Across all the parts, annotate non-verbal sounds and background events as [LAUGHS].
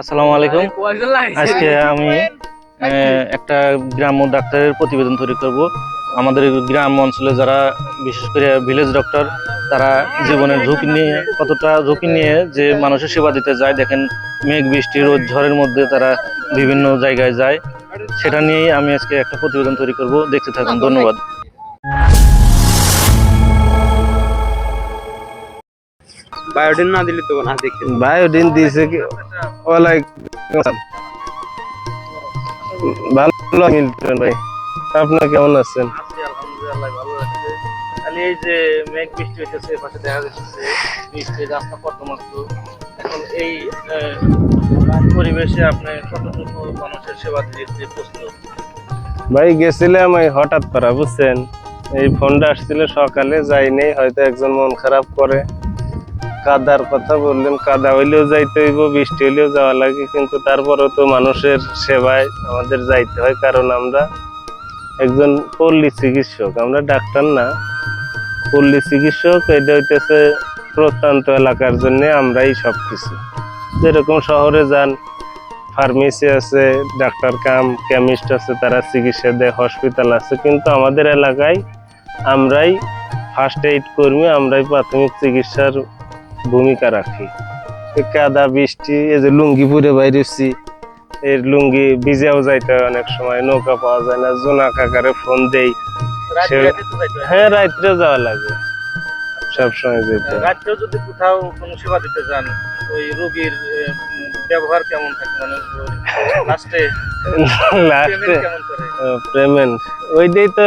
আসসালামু আলাইকুম। আজকে আমি একটা গ্রাম্য ডাক্তারের প্রতিবেদন তৈরি করব। আমাদের গ্রাম অঞ্চলে যারা বিশেষ করে ভিলেজ ডক্টর তারা জীবনের ঝুঁকি নিয়ে কতটা ঝুঁকি নিয়ে যে মানুষের সেবা দিতে যায় দেখেন মেঘ বৃষ্টি রোদ ঝড়ের মধ্যে তারা বিভিন্ন জায়গায় যায়। সেটা নিয়েই আমি আজকে একটা প্রতিবেদন তৈরি করব। দেখতে থাকুন ধন্যবাদ। বায়োডিন না দিলে তো না দেখে বায়োডিন দিয়েছে কি? ওয়ালাইকুম। ভালো মিল্টন ভাই। আপনার কেমন আছেন? এই যে মেঘ বৃষ্টি হইতেছে পাশে দেখা যাচ্ছে বৃষ্টি রাস্তা এখন এই পরিবেশে আপনি কতটুকু মানুষের সেবা দিতে প্রস্তুত ভাই গেছিলাম এই হঠাৎ করা বুঝছেন? এই ফোনটা আসছিল সকালে যাইনি হয়তো একজন মন খারাপ করে। কাদার কথা বললেন, কাদা হইলেও যাইতে হইব, বৃষ্টি হইলেও যাওয়া লাগে, কিন্তু তারপরেও তো মানুষের সেবায় আমাদের যাইতে হয়, কারণ আমরা একজন পল্লী চিকিৎসক, আমরা ডাক্তার না। পল্লী চিকিৎসক, এটা হইতেছে প্রত্যন্ত এলাকার জন্য আমরাই সব কিছু যেরকম শহরে যান, ফার্মেসি আছে, ডাক্তার কাম, কেমিস্ট আছে, তারা চিকিৎসা দেয়, হসপিটাল আছে, কিন্তু আমাদের এলাকায় আমরাই ফার্স্ট এইড কর্মী, আমরাই প্রাথমিক চিকিৎসার ভূমিকা রাখি। কাদা বৃষ্টি এই যে লুঙ্গি পরে বাইরেছি এর লুঙ্গি ভিজেও যাইতে হয় অনেক সময় নৌকা পাওয়া যায় না জোনা কাকারে ফোন দেই। হয়। রাত্রে যাওয়া লাগে। সবসময় যেতে। রাত্রেও যদি কোথাও কোনো সেবা দিতে যান ওই রোগীর ব্যবহার কেমন থাকে? মানে লাস্টে [LAUGHS] লাস্টে পেমেন্ট ওইটাই তো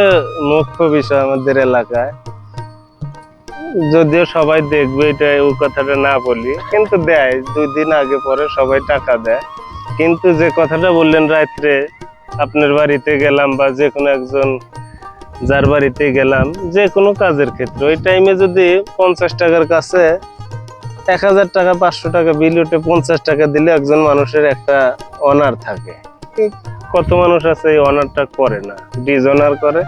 মুখ্য বিষয় আমাদের এলাকায়। যদিও সবাই দেখবে এটা ওই কথাটা না বলি, কিন্তু দেয়, দুই দিন আগে পরে সবাই টাকা দেয়। কিন্তু যে কথাটা বললেন রাত্রে, আপনার বাড়িতে গেলাম বা যে কোনো একজন যার বাড়িতে গেলাম, যে কোনো কাজের ক্ষেত্রে, ওই টাইমে যদি পঞ্চাশ টাকার কাছে এক হাজার টাকা, পাঁচশো টাকা বিল উঠে পঞ্চাশ টাকা দিলে একজন মানুষের একটা অনার থাকে। কত মানুষ আছে এই অনারটা করে না? ডিজনার করে।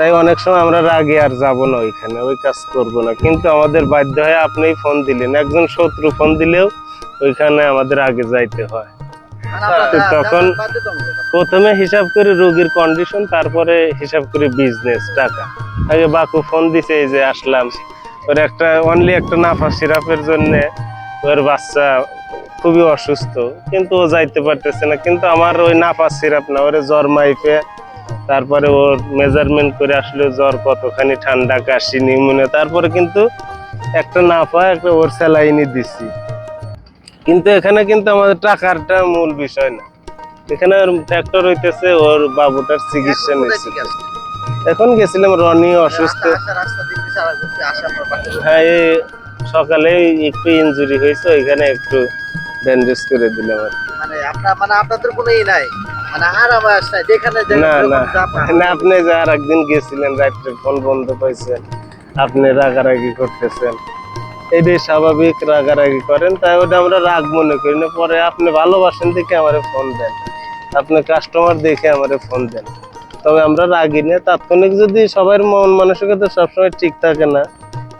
তাই অনেক সময় আমরা রাগে আর যাব না ওইখানে ওই কাজ করব না। কিন্তু আমাদের বাধ্য হয়ে আপনিই ফোন দিলেন। একজন শত্রু ফোন দিলেও ওইখানে আমাদের আগে যাইতে হয়। তখন প্রথমে হিসাব করে রোগীর কন্ডিশন তারপরে হিসাব করে বিজনেস টাকা। আগে বাকু ফোন দিছে এই যে আসলাম। ওর একটা অনলি একটা নাফা সিরাপের জন্য ওর বাচ্চা খুবই অসুস্থ কিন্তু ও যাইতে পারতেছে না। কিন্তু আমার ওই নাফা সিরাপ না ওরে জ্বর মাইপে তারপরে ওর মেজারমেন্ট করে আসলে জ্বর কতখানি ঠান্ডা কাশি নিউমোনিয়া তারপরে কিন্তু একটা নাফা একটা ওর স্যালাইনি দিছি। কিন্তু এখানে কিন্তু আমাদের টাকারটা মূল বিষয় না। এখানে ওর ফ্যাক্টর হইতেছে ওর বাবুটার চিকিৎসা নিচ্ছে এখন গেছিলাম রনি অসুস্থ। হ্যাঁ এই সকালে একটু ইনজুরি হয়েছে ওইখানে একটু ব্যান্ডেজ করে দিলাম আর কি। মানে আপনার মানে আপনাদের কোনো নাই? মানে না আপনি যে আর একদিন গেছিলেন রাত্রে ফোন বন্ধ পাইছেন আপনি রাগারাগি করতেছেন। এটাই স্বাভাবিক রাগারাগি করেন তাই ওটা আমরা রাগ মনে করি না। পরে আপনি ভালোবাসেন দেখে আমারে ফোন দেন। আপনি কাস্টমার দেখে আমারে ফোন দেন। তবে আমরা রাগি না। তাৎক্ষণিক যদি সবার মন মানসিকতা সবসময় ঠিক থাকে না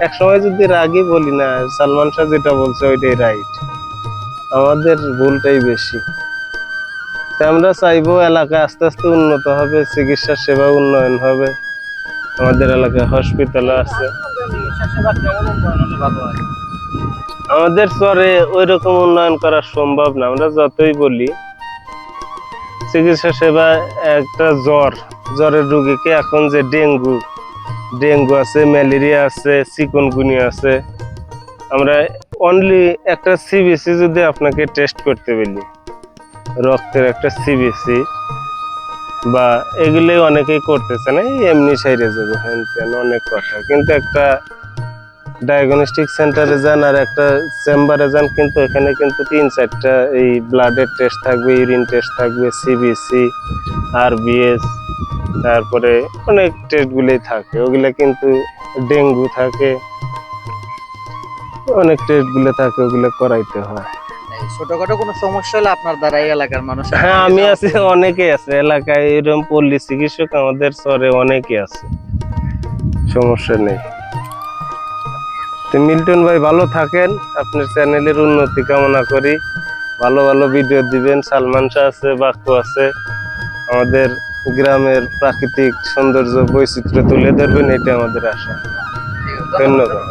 এক সময় যদি রাগি বলি না সালমান শাহ যেটা বলছে ওইটাই রাইট আমাদের ভুলটাই বেশি। আমরা চাইব এলাকা আস্তে আস্তে উন্নত হবে, চিকিৎসা সেবা উন্নয়ন হবে। আমাদের এলাকায় হসপিটাল আছে। আমাদের চরে ওই রকম উন্নয়ন করা সম্ভব না, আমরা যতই বলি। চিকিৎসা সেবা একটা জ্বর, জ্বরের রুগীকে এখন যে ডেঙ্গু ডেঙ্গু আছে, ম্যালেরিয়া আছে চিকনগুনিয়া আছে, আমরা অনলি একটা সিবিসি যদি আপনাকে টেস্ট করতে বলি। রক্তের একটা সিবিসি বা এগুলোই অনেকেই করতেছে না এমনি সাইডে যাবে, হ্যান ত্যান অনেক কথা। কিন্তু একটা ডায়াগনস্টিক সেন্টারে যান আর একটা চেম্বারে যান, কিন্তু এখানে কিন্তু তিন চারটা এই ব্লাডের টেস্ট থাকবে ইউরিন টেস্ট থাকবে সিবিসি আরবিএস তারপরে অনেক টেস্টগুলোই থাকে। ওগুলো কিন্তু ডেঙ্গু থাকে, অনেক টেস্টগুলো থাকে, ওগুলো করাইতে হয়। ছোটখাটো কোনো সমস্যা হলে আপনার দ্বারা এই এলাকার মানুষ হ্যাঁ আমি আছি অনেকে আছে। এলাকায় এরকম পল্লী চিকিৎসক আমাদের চরে অনেকে আছে। সমস্যা নেই। তো মিল্টন ভাই ভালো থাকেন। আপনার চ্যানেলের উন্নতি কামনা করি। ভালো ভালো ভিডিও দিবেন। সালমান শাহ আছে বাক্কু আছে। আমাদের গ্রামের প্রাকৃতিক সৌন্দর্য বৈচিত্র্য তুলে ধরবেন এটা আমাদের আশা। ধন্যবাদ।